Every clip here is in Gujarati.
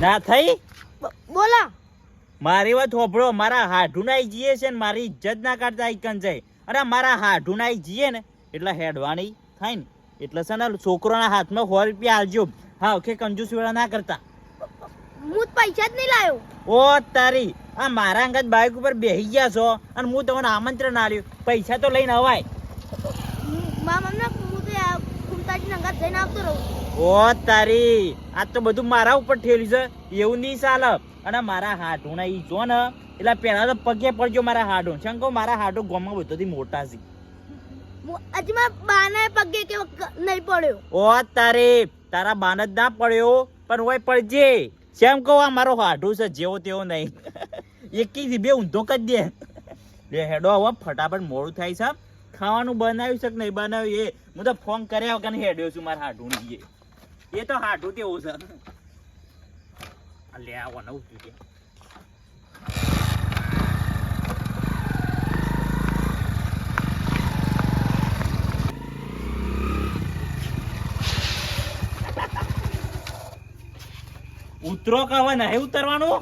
ના થઈ? બોલા. મારી વાત હોભળો મારા હાઢુનાઈ જીએ છે ને મારી ઇજ્જત ના કાઢતા આઈકન જાય અરે મારા હાઢુનાઈ જીએ ને એટલે હેડવાની થાય ને. એટલે છે ને છોકરોના હાથમાં સો રૂપિયા આલજો. હા ઓકે કંજૂસ વેળા ના કરતા. હું પૈસા જ નહીં લાવ્યો ઓ તારી આ મારા અંગત બાઇક ઉપર બેહી ગયા છો અને હું તમને આમંત્રણ આલ્યું પૈસા તો લઈને અવાય. મારા મમ્મી હું તો આ કુમતાજી નંગા જઈને આવતો રહું. ઓ તારી આ તો બધું મારા ઉપર ઠેલ્યું છે. એવું નહીં ચાલે. અને મારા હાડુના ઈ જો ને એટલે પેલા તો પગે પડજો મારા હાડું. શંકો મારા હાડું ગોમાં બધોથી મોટા છે. અજમાં બાને પગે કે નહીં પડ્યો. ઓ તારે તારા બાન જ ના પડ્યો પણ હોય પડજે. શેમ કહો આ મારો હાડું છે જેવો તેવો નહીં. એકી થી બે ઊંધો કરી દે. લે હેડો હવે ફટાફટ મોડું થાય છે. ખાવાનું બનાવ્યું છે કે નહીં બનાવ્યું એ? હું તો ફોન કર્યા વગર હેડ્યો છું મારા હાડું ની એ. તો હાડું તેવું છે? લે આવો નવું પી ઉતરો કે હવે નહીં ઉતરવાનું?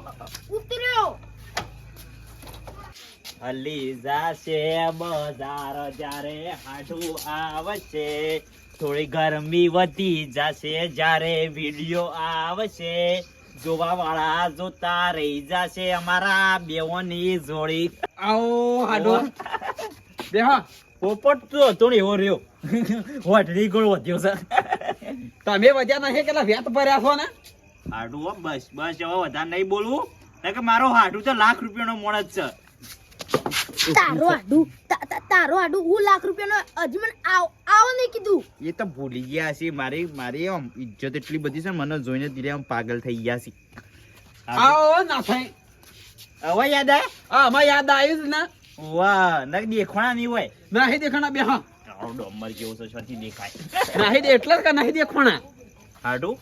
હલી જાશે બજાર જ્યારે હાડું આવશે. થોડી ગરમી વધી જશે જ્યારે વીડિયો આવશે. જોવા વાળા જોતા રહી જશે અમારા બેઓની જોડી. આવો હાડો. દેહા પોપટ તો હતો ને એવો રહ્યો. વઢડી ગોળ વધ્યો છે. તમે વધ્યા નહીં કેટલા વ્યાત ભર્યા છો ને? હાડું બસ બસ હવે વધારે નહીં બોલવું. કે મારો હાડું તો લાખ રૂપિયાનો મોણ જ છે. તારો આડું તારો આડું હું લાખ રૂપિયાનો હજી મને આવ આવો નહીં કીધું. એ તો ભૂલી ગયા છે. મારી મારી આમ ઇજ્જત એટલી બધી છે મને જોઈને ધીરે આમ પાગલ થઈ ગયા છે. આવો ના થાય હવે યાદ આવે હા અમાર યાદ આવ્યું જ ને? વાહ ના દેખવાના નહીં હોય. નાહી દેખાણા બે હા. ડોમર જેવો છે છોથી દેખાય. નહીં દે એટલે જ કે નહીં દેખાણા હાડું?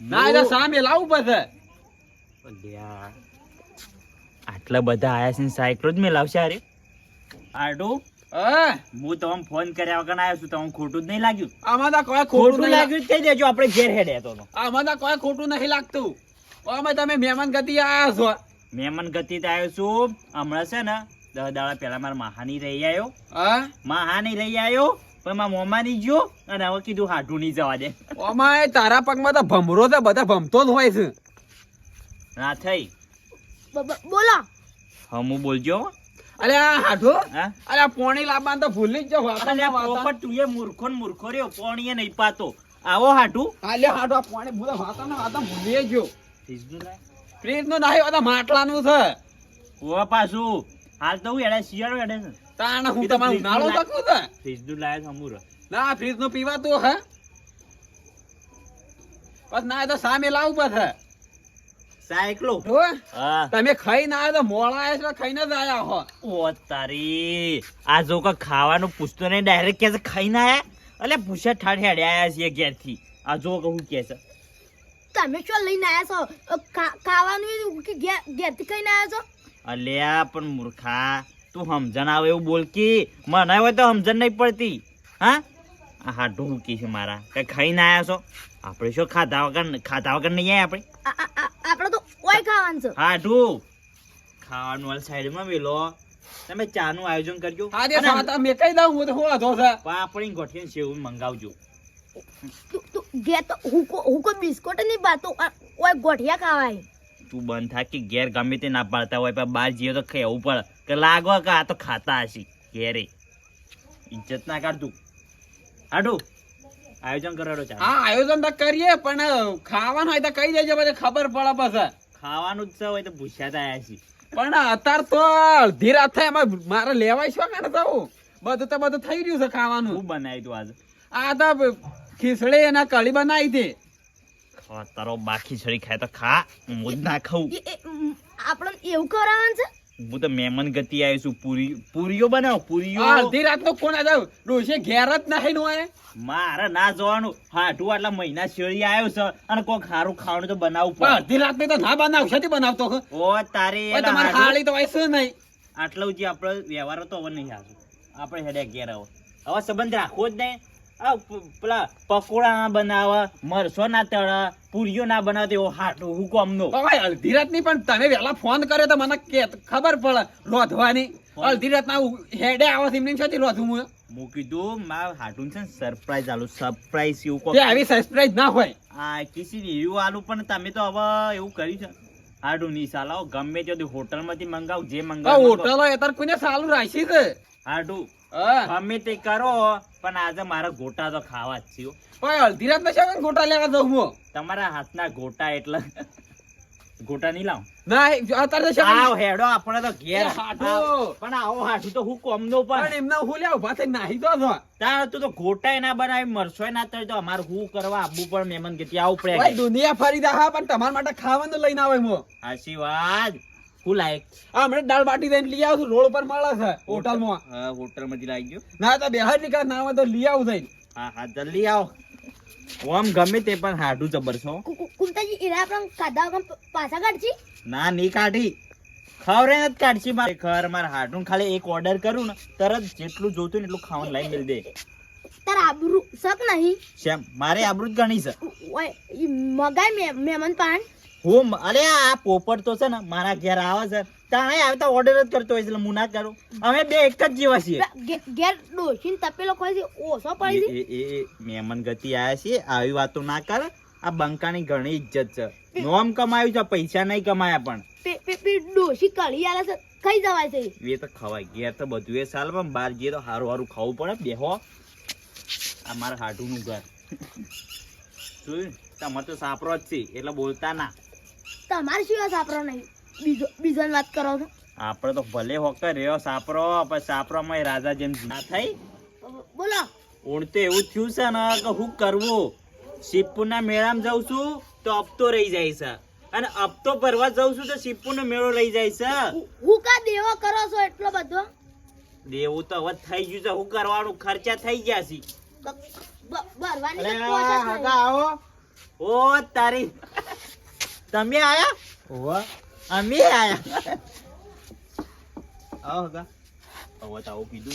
ના એટલે સામે લાવું પડશે આટલા બધા આયા છે ને સાયકલો જ મેલાવશે અરે હાડું હા હું તમને ફોન કર્યા વગર આવ્યો છું તમને ખોટું જ નહીં લાગ્યું? આમાં તો કોઈ ખોટું લાગ્યું જ કહી દેજો આપણે ઘેર હેડે તો આમાં તો કોઈ ખોટું નહીં લાગતું. અમે તમે મહેમાન ગતિ આવ્યા છો. મહેમાન ગતિ આવ્યો છું. હમણાં છે ને દસ દાડા પહેલા મારા મહાની રહી આવ્યો હા? મહાની રહી આવ્યો પણ મારા મોમાની ગયો અને હવે કીધું હાઢું નહીં જવા દે. અમાય તારા પગમાં તો ભમરો તો બધા ભમતો જ હોય છે. ના થઈ. બોલો હમું બોલજો અરે હાથો અરે પોણી લાવવાનું તો ભૂલી જ જાવ તું એ મૂર્ખો ને મૂર્ખો રહ્યો પોણીએ નહીં પાતો. આવો હાડું હા હાઠો પોણી ભૂલા વાતા ને વાતા ભૂલી ગયો ફ્રીજનું નાહી તો માટલાનું છે. ઓ પાછું. હાલ તો હું એડે શિયાળો એડે છે. તાણ હું તમારું ઉનાળો તકું છે? ફ્રીજનું લાય છે હમું ના ફ્રીજનું પીવાતું હે. બસ ના એ તો સામે લાવું પડશે સાયકલો. તમે ખાઈ ના આવ્યા મોડા આવ્યા એટલે ખાઈ ના આવ્યા હો. ઓ તારી આ જો કે ખાવાનું પૂછતો નહીં ડાયરેક્ટ કે છે ખાઈને આયા એટલે પૂછે ઠાઠે અડ્યા આયા છીએ ઘેરથી. આ જો કે હું કે છે. તમે શું લઈને આવ્યા છો? ખાવાનું કે ઘેરથી ખાઈને આવ્યા છો? અલ્યા પણ મૂર્ખા. તું સમજણ આવે એવું બોલ કે મને હોય તો સમજણ નહીં પડતી. હા? આ હાડું મૂકી છે મારા. કઈ ખાઈને આયા છો? આપણે શું ખાધા વગર ખાધા વગર નહીં આયા આપણે? આપણે ઓય ખાવાનું. છે હાડું. ખાવાનું વાળી સાઈડમાં મેલો તમે ચાનું આયોજન કરજો. હા સાતા મેં કહી દઉં હું તો હું વાંધો છે? પાપડી ગોઠીને સેવ મંગાવજો. તું- તું ઘેર તો હું કો- કોઈ બિસ્કોટ નહીં બાતો ઓય ગોઠિયા ખાવાય. તું બંધ થા કે ઘેર ગમે તે ના પાડતા હોય પણ બહાર જઈએ તો કહેવું પડે? કે લાગો કે આ તો ખાતા હશે ઘેરે. ઇજ્જત ના કાઢ તું. હાડું આયોજન કરાડો હા આયોજન તો કરીએ પણ ખાવાનું હોય તો કહી દેજો પછી ખબર પડે પછી. ખાવાનું જ છે હોય તો ભૂસ્યા થયા છે પણ અત્યાર તો અડધી રાત થાય એમાં મારે લેવાય શું કાઢે તો બધું તો બધું થઈ રહ્યું છે ખાવાનું. શું બનાવી તું આજે? આ તો ખીચડી અને કળી બનાવી હતી. તારો બાકી છડી ખાય તો ખા હું જ ના ખાઉં. આપણે એવું કરવાનું છે? હું તો મહેમાન ગતિ આવ્યો છું. પૂરી પૂરીઓ બનાવ પૂરીઓ. અડધી રાત નો કોણ આવ્યો ડોશે ઘેર જ નહીં નું મારે ના જવાનું. હાટું આટલા મહિના શેરી આવ્યો છે અને કોઈ ખારું ખાવાનું તો બનાવવું પણ પડે અડધી રાત તો ના બનાવ છે બનાવતો. ઓ તારી તમારે ખાલી તો હોય નહીં? આટલું જે આપણો વ્યવહાર હતો હવે નહીં આવશે આપણે હેડે ઘેર આવો. હવે સંબંધ રાખવો જ નહીં. આ પેલા પકોડા ના બનાવે મરસો ના તળે પૂરીઓ ના બનાવે એવો હાટો હુકમ નો. અડધી રાતની પણ તમે વેલા ફોન કર્યો તો મને કે ખબર પડે રોધવાની અડધી રાત ના હેડે આવો છે એમની છતી રોધું હું. હું કીધું માર હાટું છે સરપ્રાઈઝ આલું સરપ્રાઈઝ એવું તે આવી સરપ્રાઈઝ ના હોય. આ કિસી એવું આલું પણ તમે તો હવે એવું કર્યું છે. હાડું ની સાલાઓ ગમે તે હોટલમાંથી મંગાવ જે મંગાવ હોટલ એ તાર કોઈને સાલું રાખી છે. હાડું ગમે તે કરો પણ આજે મારા ગોટા તો ખાવા જ હો. ભાઈ અડધી રાતમાં ગોટા લેવા જવું હું? તમારા હાથના ગોટા એટલે ગોટા નહીં લાવ. ના અત્યારે આવ હેડો આપણે તો ઘેર એ પણ આવો હાટુ તો હું કોમનો પણ. પણ એમને હું લ્યા ઊભા થઈ નાહી દો છો. તાર તું તો ગોટાય ના બનાવી મરસોય ના તળી તો અમારે હું કરવા આબુ પણ મહેમાન કે આવું પડે. દુનિયા ફરી દા હા પણ તમારા માટે ખાવાનું લઈને આવે હું. આશીર્વાદ હું લાયક આ મને દાળ બાટી દઈને લઈ આવું છું રોડ પર મળે છે હોટલમાં. હા હોટલમાંથી લાવી ગયો ના તો બહાર નીકળ ના હોય તો લઈ આવું થઈને હા હા જલ્દી આવો. ઓમ ગમે તે પણ હાડું જબર છો. કુંતાજી ખાધા વગર પાછા કાઢજી. ના નહીં કાઢી. ખવરે નથી કાઢશી મારે. ખર મારે હાડું ખાલી એક ઓર્ડર કરું ને તરત જેટલું જોતું ને એટલું ખાવાનું લાવી મેળ દે. તાર આબરૂ શક નહીં. શેમ? મારે આબરૂ જ ગણી છે. ઓય, મગાય મે- મહેમાન પાન. હું અરે આ પોપટ તો છે ને મારા ઘેર આવે છે. તાણે આવતા ઓર્ડર જ કરતો હોય એટલે હું ના કરું. અમે બે એક જ જેવા છીએ ઘેર ડોશીને તપેલો ખોઈ છે ઓછો પડી છે એ- મહેમાન ગતિ આયા છે આવી વાતો ના કર. આ બંકાની ઘણી ઇજ્જત છે. નોમ કમાયું છે પૈસા નહીં કમાયા પણ. ડોશી કઢી આલે છે ખાઈ જવાય છે. એ તો ખવાય. ઘેર તો બધું એ સાલ પણ બહાર જઈએ તો હારું સારું ખાવું પડે. બેહો આ મારા હાડુનું ઘર. જોયું? તમારે તો સાપરો જ છે એટલે બોલતા ના. તમારે સિવાય સાપરો નહીં? બીજો બીજાની વાત કરો છો? આપણે તો ભલે હોકર રહ્યો સાપરો પણ સાપરામાં રાજા જેમ ના થઈ? બોલો. ઊણ તો એવું થયું છે ને કે હું કરવું. શિવપુરના મેળામાં જાઉં છું તો હપ્તો રહી જાય છે. અને હપ્તો ભરવા જાઉં છું તો શિવપુરનો મેળો રહી જાય છે. હું- કા દેવો કરો છો એટલો બધો? દેવું તો હવે થઈ ગયું છે હું કરવાનું ખર્ચા થઈ ગયા છે. ભરવાની. આવો. ઓ તારી તમે આયા? ઓવા અમે આયા. આવો હગા હવે તો આવું કીધું.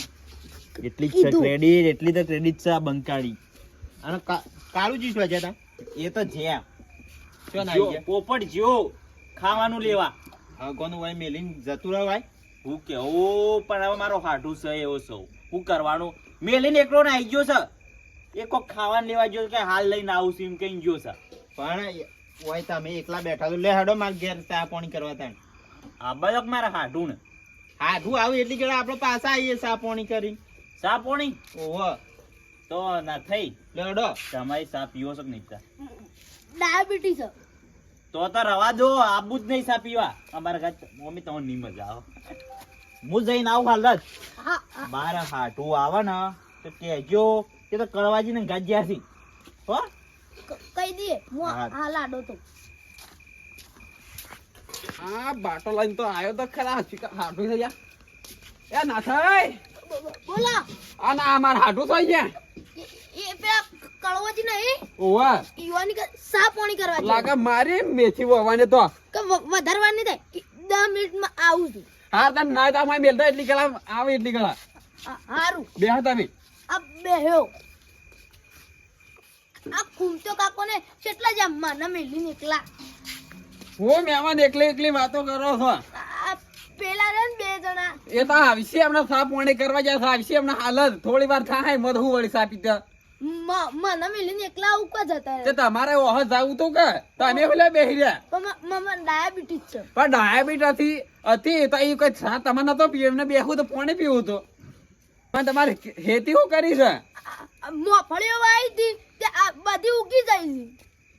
એટલી જ છે ક્રેડિટ એટલી તો ક્રેડિટ છે આ બંકાળી અને કા- કાળું જી શું હતા એ તો જ્યાં શું ના જો, પોપટ જો. ખાવાનું લેવા. હા કોનું ભાઈ મેલીને જતું રહ્યો ભાઈ હું કેવો? પણ હવે મારો હાઢું છે એવો સૌ હું. કરવાનું? મેલીને એકલો ને આવી ગયો છે. એ કોક ખાવાનું લેવા ગયો કે હાલ લઈને આવું છું એમ કઈ ગયો છે. પણ ઓય તમે એકલા બેઠા તો લે હાડો માર ઘેર ચા પાણી કરવા તાણ. આ બધો મારા હાડું ને? હાડું આવે એટલી ઘડા આપણે પાછા આવીએ ચા પાણી કરી. ચા પાણી? ઓહો. તો ના થઈ. લેડો તમારી ચા પીવો છો કે નહીં? ડાયાબિટીસ છે. તો તો રવા દો આબુ જ નહીં સા પીવા. અમારા ઘર મમ્મી તમને નહીં મજા આવે. હું જઈને આવું હાલ જ. મારા હાટું આવે ને તો કહેજો કે તો કરવાજી ને ગાજ્યાથી. હો? ક- કહી દઈએ હું હા. હા લાડો તો આ બાટો લઈને તો આવ્યો તો ખરા હાચી- હાટું થઈ ગયા એ ના થાય બ- બ- આ ના અમાર હાટું થઈ ગયા. એ પેલા કળવાજી નહીં ઓવા. ઈવાની કે સા પાણી કરવા. લાગે મારી મેથી વવાને તો. કે વધારવાની થાય? ઈ દસ મિનિટમાં આવું છું. હા તને ના તા મેલતા એટલી કળા આવે એટલી હા, હારું. બે તમે. આ બેહ્યો. આ કુમતો કાકો ને કેટલા જ મને મેલી નીકળા હું મહેમાન એકલી એકલી વાતો કરો છો? પેલા રે બે જણા. એ તો આવશે આપણે સાપ પાણી કરવા જાય આવશે આપણે હાલત થોડી વાર થાય મધુ હું વળી સાપી દે મ- મને મેલી ને એકલા કા જતા તે તમારે ઓહ જાવું તો કે? તમે પેલા બેહી રહ્યા. પણ ડાયાબિટીસ છે. પણ ડાયાબિટીસ હતી હતી તો એ કઈ તમને તો પીવો એમને બેહવું તો પાણી પીવું તો. પણ તમારે ખેતી શું કરી છે? મોફળીઓ વાવી હતી તે આ બધી ઉગી જાય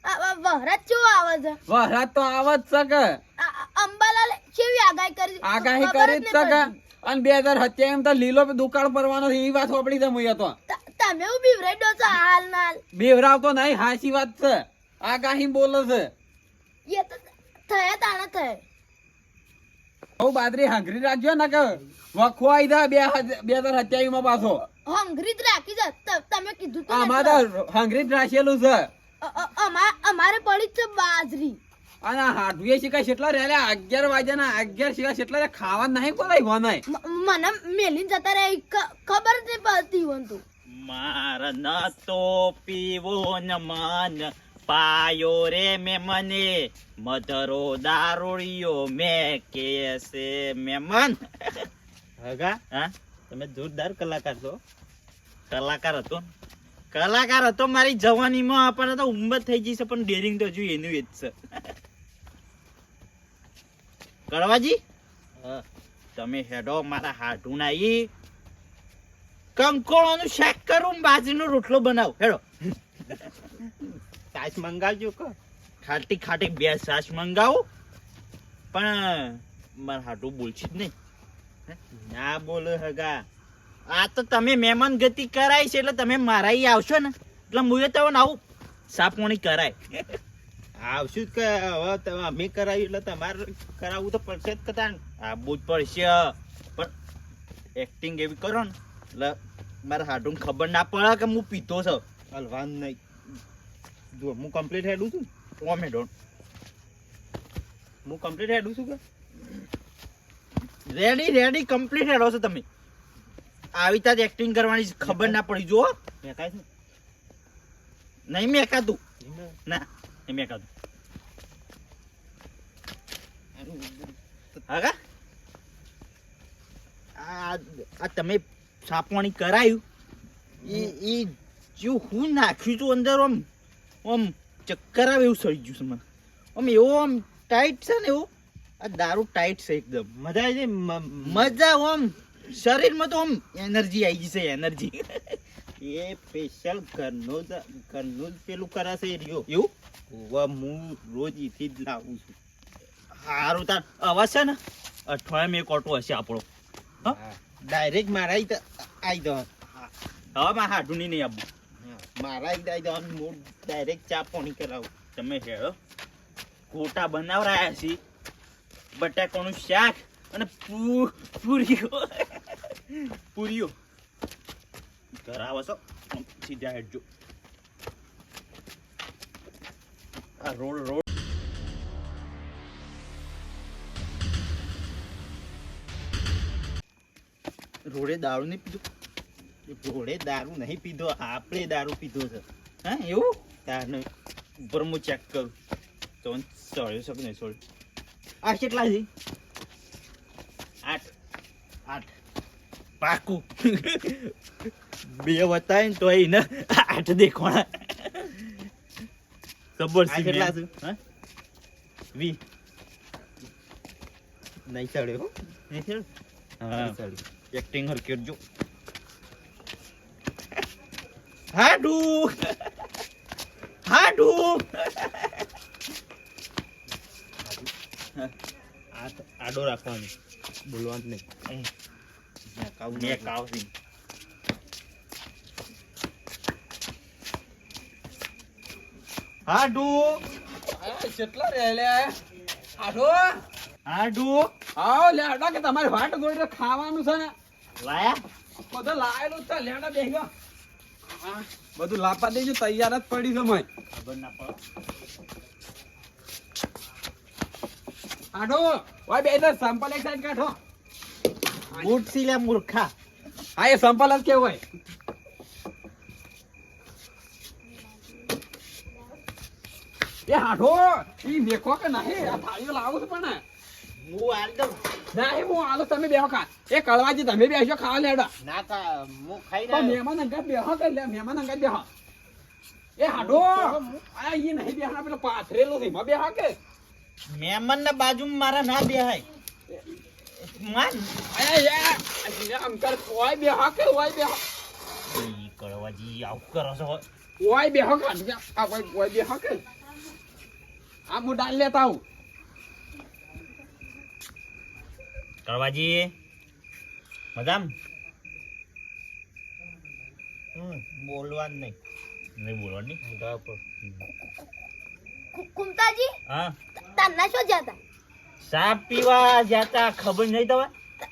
છે વહરાત કેવો આવે છે. વહરાત તો આવે જ શકે. અંબાલાલે કેવી આગાહી કરી આગાહી કરી જ નહીં છે કે પડતી. અને બે હજાર સત્યાવીસ એમ તો લીલો દુકાળ પડવાનો એ વાત હોપડી છે મુએ તો. તમે એવું બીવરાઈ છો હાલ ના હાલ બેવરાવ તો નહીં હાચી વાત છે. આગાહી બોલે છે. એ તો થયા તાણે થયા. બહુ બાદરી હંગરી રાખજો ને કે વખો આવી દા બે બે હજાર સત્યાવીસમાં પાછો. હંગરી જ રાખી છે. ત- તમે કીધું તો અમારે ને તો હંગરી જ રાખેલું છે. અમારે પડી છે બાજરી. અને હાટવીએ શીખાય કેટલા રહ્યા અગિયાર વાગ્યાના અગિયાર શીખાય કેટલા રહ્યા? ખાવા નહીં કોઈ વનાય મ- મને મેલી જતા રહે ખબર જ નહીં પડતી હોન તું. માર ન તો પીવો ન મન. પાયો રે મે મને મધરો દારૂડિયો મે કેસે મેમન હગા? હા? તમે જોરદાર કલાકાર છો. કલાકાર હતો. કલાકાર હતો મારી જવાનીમાં આપણને તો ઉંમર થઈ જશે પણ ડેરિંગ તો હજુ એનું જ છે. કડવાજી તમે હેડો મારા હાડું નાઈ. કંકોળોનું શાક કરું બાજરીનો રોટલો બનાવ. હેડો. તાશ મંગાવજો કો. ખાટી ખાટી બે સાસ મંગાવો. પણ મારા હાડું બોલશે જ નહીં. ના બોલો હગા. આ તો તમે મહેમાન ગતિ કરાય છે એટલે તમે મારા આવશો ને. એટલે મુએ તો આવું સાપોણી કરાય. આવશું જ કે હવે તમે અમે કરાવ્યું એટલે તમારે કરાવવું તો પડશે જ કદાચ. આવવું જ પડશે. પણ એક્ટિંગ એવી કરો ને. એટલે મારા હાટું ખબર ના પડે કે હું પીતો છું. હલવાનું નહીં. જો હું કમ્પ્લીટ હેડું છું? ઓમે ડોન્ટ હું કમ્પ્લીટ હેડું છું કે? રેડી રેડી કમ્પ્લીટ હેડો છો તમે. આવી તાજ એક્ટિંગ કરવાની ખબર ના પડી. જો મેકાય છે? નહીં મેકાતું. ના નહીં મેકાતું. હા આ આ તમે સાપવાણી કરાયું. એ એ જો હું નાખ્યું છું અંદર આમ? આમ ચક્કર આવે એવું સળી ગયું છે મને. આમ એવો આમ ટાઈટ છે ને એવો. આ દારૂ ટાઈટ છે એકદમ. મજા આવી જાય મજા આમ. શરીરમાં તો આમ એનર્જી આવી ગઈ છે એનર્જી એ સ્પેશિયલ ઘરનું જ ઘરનું જ પેલું કરાશે એ રહ્યો. એવું? હોવા હું રોજ એથી જ લાવું છું. સારું તાર. અવાજ છે ને? અઠવાડિયામાં એક ઓટો હશે આપણો. હા? ડાયરેક્ટ મારા આવી દો હવે મારા હાડું નહીં આવવું મારા એક દાઈ જવાનું હું ડાયરેક્ટ ચા પાણી કરાવું. તમે હેડો. ગોટા બનાવરાયા છે. બટાકાનું શાક અને પૂરીઓ. પૂરીઓ. ઘર આવો છો. સીધા હેઠજો. આ રોડ રોડ રોડે દારૂ નહીં પીધું? ઘોડે દારૂ નહીં પીધો આપણે દારૂ પીધો છે. હા એવું? તારને ઉપર હું ચેક કરું. તો સળ્યો કે નહીં સળ્યો આ કેટલા છે? આઠ. આઠ. પાકું. બે વતાય ને તો એને આઠ દેખવાના. ખબર આ છે કેટલા છે? હા? વી. નહીં ચડ્યો નહીં ચડ્યો? હા. એક્ટિંગ હર કરજો હાડુ. હાડુ. આડો રાખવાનો. બોલવાનું નહીં. કાવું મેં કાવસી હાડુ. કેટલા રે લે આઠો હાડુ. આવો લેડા કે તમારે વાટ ગોઈ ખાવાનું છે ને. લાયા? બધું લાયેલું છે લેડા હા, બધું લાપા દેજો તૈયાર જ પડી છે મય. ખબર ના પડે. આઠો ઓય બે દસ સંપલ એક સાઈડ કાઢો. બૂટ સીલે મૂર્ખા. હા એ સંપલ જ કેવું હોય એ હાઠો ઈ મેખો કે નહીં? આ થાળીઓ લાવું છું પણ. હું આલ દઉં. નહીં હું આલો તમે બેહો ખા. એ કળવાજી તમે બેસજો ખાવા લેડા. ના કા હું ખાઈ પણ મહેમાન અંગત બેહો કે લે મહેમાન અંગત બેહો. એ હાડો. આ ઈ નહીં બેહના પેલો પાથરેલો છે એમાં બેહા કે. મહેમાન ના બાજુમાં મારા ના બેહાય. માન. અરે યાર અંકલ ઓય બેહો કે ઓય બેહો. કળવાજી આવું કરો છો. ઓય બેહો કે આ કોઈ ઓય બેહો કે. આ હું ડાલ લેતા હું કળવાજી મજામ? હમ, બોલવાનું નહીં. નહીં બોલવાની? નહીં પર. કુ- કુંતાજી હા? તારના શું જતા? સાપ પીવા જતા ખબર નહીં તમે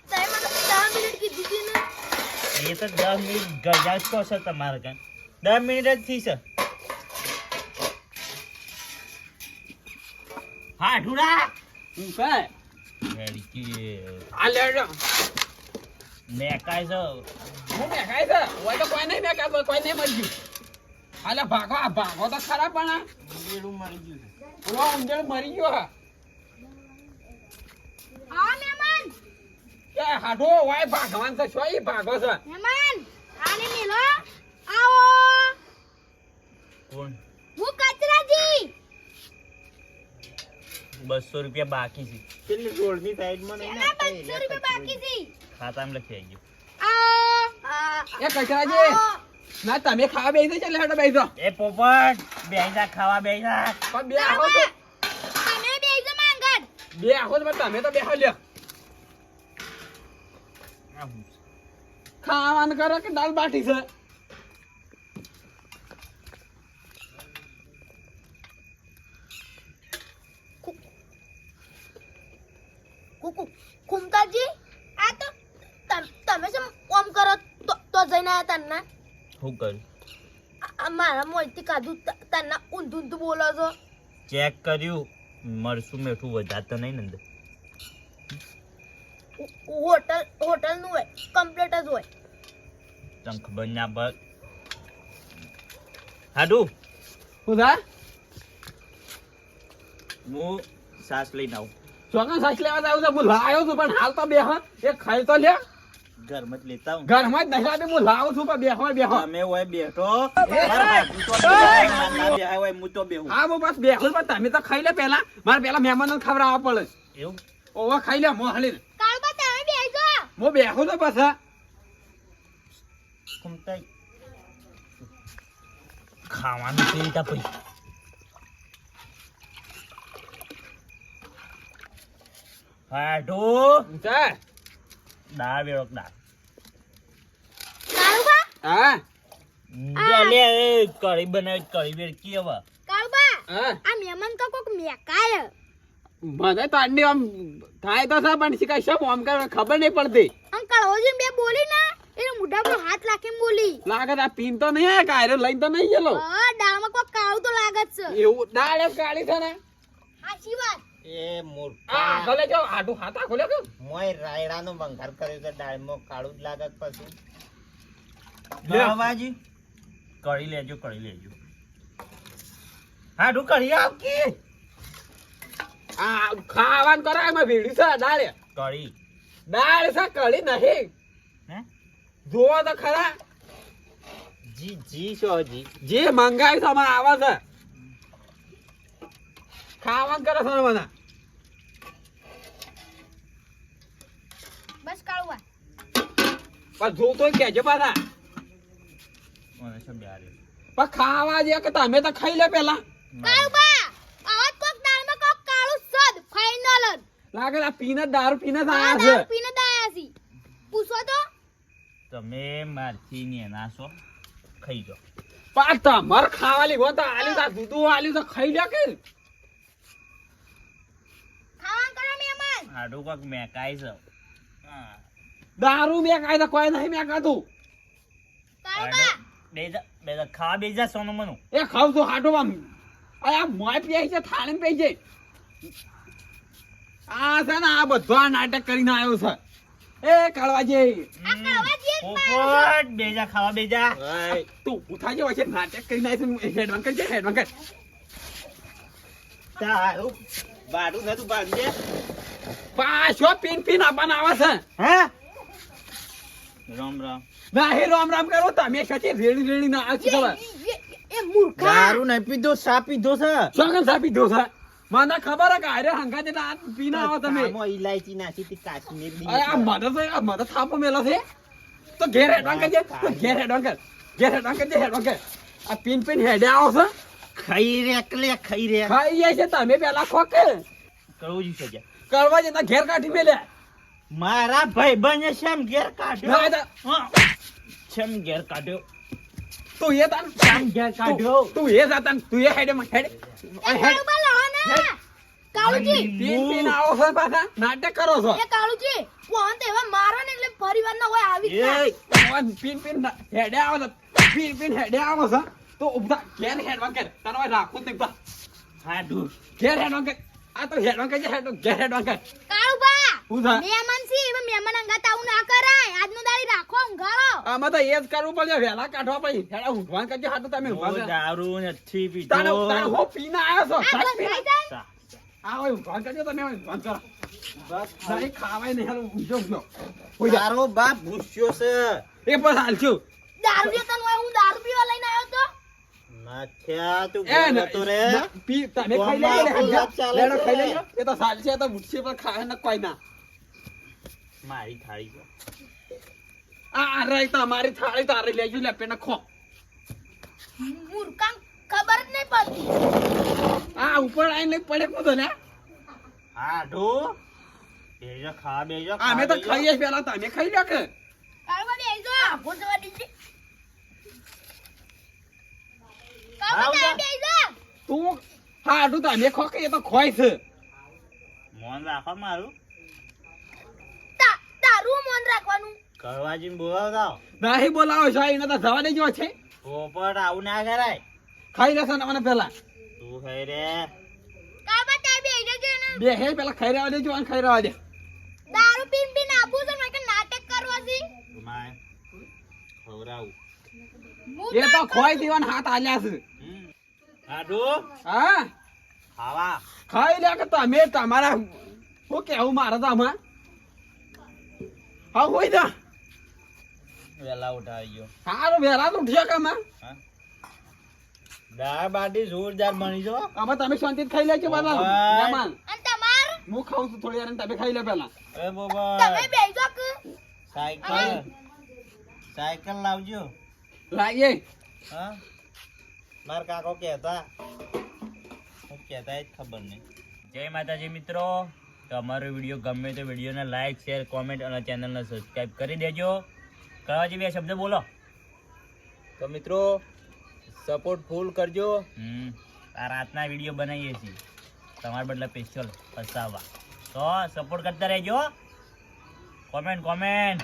તમે મને દસ મિનિટ કીધી હતી ને એ તો દસ મિનિટ ગજાજ છો તમારે કાંઈ દસ મિનિટ જ થઈ છે. હા ઢુડા! હું કે આ લેડો મેકાય છે. હું મેકાય છે? હોય તો કોઈ નહીં મેકાતો કોઈ નહીં મરી ગયું. હાલે ભાગો આ ભાગો તો ખરા પણ આ. મરી ગયું છે. પેલો મરી ગયો હા આવો મહેમાન એ હાડો વાય ભાગવાન છે શું ઈ ભાગો છે? મહેમાન આને મેલો આવો. કોણ? હું કચરાજી. બસો રૂપિયા બાકી છે. પેલી સાઈડમાં નહીં નાખતા બસો એટલે રૂપિયા બાકી. છે. ખાતામાં લખી આવી આવો એ કચરાજી. ના તમે ખાવા બેસી છે લેડો બેસો એ પોપટ બેસા ખાવા બેસા પણ બે આવો તો. તમે બેસો માંગણ બે આવો તો તમે તો બેહો લ્યો. ખાવાનું કરો કે દાલ બાટી છે કુકુ કુમતાજી આ તો તમ- તમે શું ઓમ કરો તો તો જઈને આયા તન્ના શું કર્યું મારા મોંથી કાઢું ત- ઊંધું ઊંધું બોલો છો. ચેક કર્યું. મરસું મેઠું વધારતો નહીં ને અંદર. હોટલ હોટલનું હોય કમ્પ્લીટ જ હોય. તને ખબર ના પડ. હાડું. શું હું સાસ લઈને આવું. ચોક્કસ સાસ લેવા આવું છું. હું આવ્યો છું પણ હાલ તો હા. એ ખાઈ તો લે. ઘરમાં જ લેતા આવું. ઘરમાં જ નહીં લાવી હું લાવું છું પણ બેહો બેહો તમે હોય બેઠો. મારા બાપુ તો બેહાય, મારા ના બેહાય હોય, હું તો બેહું. હા હું બસ બેહું પણ તમે તો ખાઈ લે પેલા મારે પેલા મહેમાનો ખવડાવવા પડે. એવું? ઓવા ખાઈ લે મોહલી કાળબા તમે બેસો હું બેહું તો બસ હા. ખાવાનું પછી હાડું. ચા. દાળ વેળો દાળ? કાળબા? હા? લે, લે, એ કઢી બનાવી કઢી વેળ કેવા કાળબા હા. આ મહેમાન તો કોક મેકાય મને તો આટલી આમ થાય તો છે પણ શીખાય શું આમ કરે ખબર નહીં પડતી. અંકલ હોજી બે બોલી ને એને મોઢા પર હાથ રાખીને બોલી. લાગે છે આ પીન તો નહીં આ કાયરો લઈને તો નહીં ગયેલો. હા ડામા કોક કાળું તો લાગે છે. એવું ડાળે કાળી છે ને. સાચી વાત? એ આ મૂર્ખા ખોલે જો આટું હાથા ખોલે કે મોય રાયડાનો વંઘાર કર્યો છે દાળમાં કાળું જ લાગત પછી. લે. બાબાજી લેજો કઢી લેજો. હાડું કઢી આવ કે. આ ખાવાનું કરાય એમાં ભીડી છે દાળ. કઢી દાળ છે કઢી નહીં. હે? જોવો તો ખરા. જી જી છો જી જે મંગાવી છે અમારે આવે છે. ખાવાનું કરે છે મને. બસ કાળવા પણ જોતો કેજો પાછા. મને છે બ્યારે પણ ખાવા જે કે તમે તો ખાઈ લે પેલા કાળુબા આવાજ કોક દાળમાં કોક કાળું સદ ફાઇનલ જ. લાગે આ પીને દારૂ પીને આયા છે. પીને દાયા છે. પૂછો તો. તમે મારથી ને નાસો ખાઈ જો પણ મર ખાવાલી હોતા આલી તા તો આલી તો ખાઈ લે કે ખાવાનું કરો મહેમાન હાડું કોક મેકાય છે દારૂ મેકાય તો કોઈ નહીં મેં કાતું બેજા ખા બેજા સોનું મનું એ ખાવ તો હાટો આમ. આ મોય પીય છે થાળી પી છે. આ છે ને આ બધો આ નાટક કરીને આવ્યો છે. એ કાળવાજી પોપટ બેજા ખાવા બેજા. તું ઉઠા જેવો છે નાટક કરીને આવ્યો છે હેડવાન કરજે હેડવાન કર. તારું બારું નતું ભાગજે પાછો પીન પીન આપવાના આવે છે. હા? રામ રામ. ના હે રામ રામ કરો તમે સચી રેડી રેડી ના આ ખબર એ- મૂર્ખા. દારૂ નહીં પીધો સા પીધો છે? સોગન સા પીધો છે? મને ખબર કે આરે હંગા જેટા આ પીને આવો તમે. મો ઇલાયચી નાખી તી કાશ્મીર અરે આ મને તો આ મને થાપો મેલો છે. તો ઘેર હેડવાન કરજે તો ઘેર હેડવાન કર ઘેર હેડવાન કરજે હેડવાન કર. આ પીન પીન હેડે આવો છે. ખાઈ રે એકલે ખાઈ રે ખાઈ છે તમે પેલા ખોકે. કરવું જ છે જા. કરવા જતા ઘેર કાઢી મેલે. મારા ભાઈ બને શેમ ઘેર કાઢ્યો. છેમ ઘેર કાઢ્યો? તું એ તાન. શેમ ઘેર કાઢ્યો? તું એ જાતા તું એ હેડે માં હેડે. કાળુજી. પીન પીન આવો છો પાછા. નાટક કરો છો. એ કાળુજી કોણ તો એવા મારો ને એટલે પરિવાર ના હોય આવી જ ના. એ પીન પીન હેડે આવો પીન પીન હેડે આવો છો. તો ઊભા ઘેર હેડવા કે તને રાખું તે નહીં હા હાડું ઘેર હેડવા કર આ તો હેડવાન કર હેડ ઘેર હેડવાન કર કાળુબા હું થાય મહેમાન છે એમાં મહેમાન અંગાત આવું ના કરાય. આજનો દાડી રાખો ઊંઘાડો. આમાં તો એ જ કરવું પડશે વહેલા કાઢવા પછી. હેડા ઊંઘવાન કરજો હાટું તમે ઊંઘવા દારૂ નથી તારે પીતો તારે હો પીને આવ્યો છો? આ સાહેબ બસ પીને. ભાઈ જાય. સા- આ હોય ઊંઘવાન કરજો તમે ઊંઘવાન કરો. બસ નહીં ખાવાય નહીં હાલો ઊંઘજો ઊંઘજો. હોઈ જા. બાપ ભૂસ્યો છે. એ પણ હાલશું. દારૂ જે તને હું દારૂ પીવા લઈને આવ્યો તો? નાથ્યા તું એ ગયો ન- તો રે. પી તમે ખાઈ ગોમાં ને, આખું લેડો ખાઈ લેજો એ તો ચાલશે એ તો ઉઠશે પણ ખાય ને કોઈ ના. મારી થાળી છે. આ આ રહી તમારી થાળી તારી લેજો લે પેને ખો. મૂર્ખાંગ ખબર જ નહીં પડતી. આ ઉપર આઈને પડે ને હાડુ બેજો ખા બેજો અમે તો ખાઈએ પેલા તમે ખાઈ લે કે. કાળવા દીધી આવ કાળવા જા. બેસજો તું હાડું તમે ખો કે એ તો ખોય છે. મોન રાખો મારું. તારું મોન રાખવાનું. કરવાજી બોલાવતા નહીં બોલાવો છો એને તો જવા દેજો છે. પોપટ આવું ના કરાય. ખાઈ લેશો ને મને પેલા. તું ખાઈ રે. કાબા ત્યાં બેસજો છે ને. બે હે પેલા ખાઈ રહેવા દેજો અને ખાઈ રહેવા દે. દારૂ પીન પીન આપું છે મને કે નાટક કરવા છે. માય ખવડાવું. એ તો ખોઈ દેવાના હાથ આલ્યા છે. હાડુ હા. ખાવા. ખાઈ લે કે તમે તમારા શું કેવું મારે તો આમાં? હા હોય વેલા ઉઠાવી ગયો. સારું વહેલા તો ઉઠ્યો કે આમાં? હા? દાળ બાટી જોરદાર બની જો આમાં તમે શાંતિ ખાઈ લેજો ઓય. મહેમાન અને તમાર? હું ખાઉં છું થોડી વાર તમે ખાઈ લે પેલા. એ બોબા. તમે બેસજો કે. સાયકલ. સાયકલ લાવજો. લાવીએ હા. માર કાકો કહેતા. હું કહેતા જ ખબર નહીં. જય માતાજી મિત્રો. તો અમારો વીડિયો ગમે તો વિડીયોને લાઈક શેર કોમેન્ટ અને ચેનલને સબસ્ક્રાઈબ કરી દેજો. કહેવાજી બે શબ્દ બોલો? તો મિત્રો સપોર્ટ ફૂલ કરજો. હમ આ રાતના વીડિયો બનાવીએ છીએ. તમારા બદલે સ્પેશિયલ ફસાવવા તો સપોર્ટ કરતા રહેજો. Comment comment